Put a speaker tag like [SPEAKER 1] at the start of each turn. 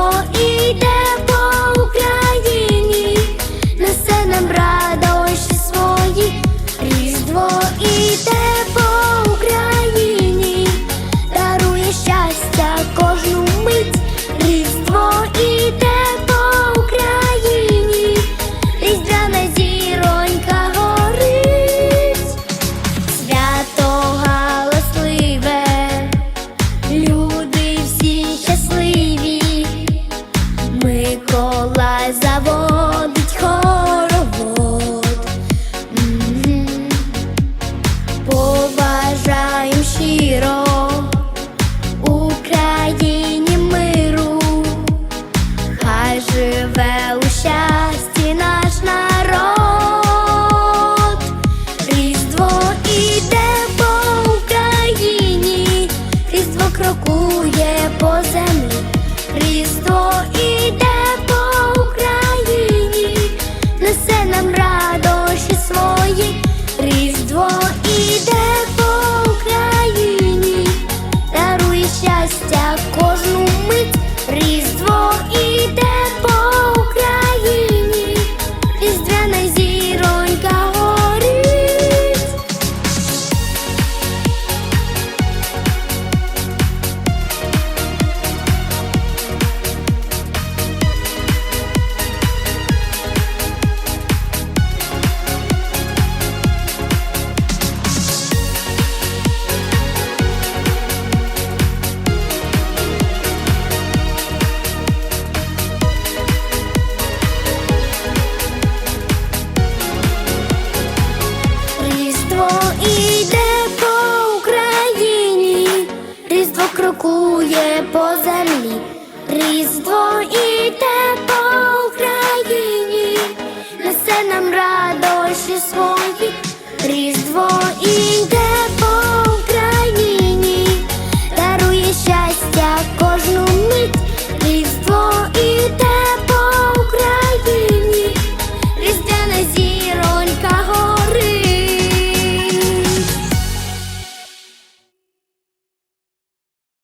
[SPEAKER 1] 我 крокує по землі. крокує по землі, різдво і те.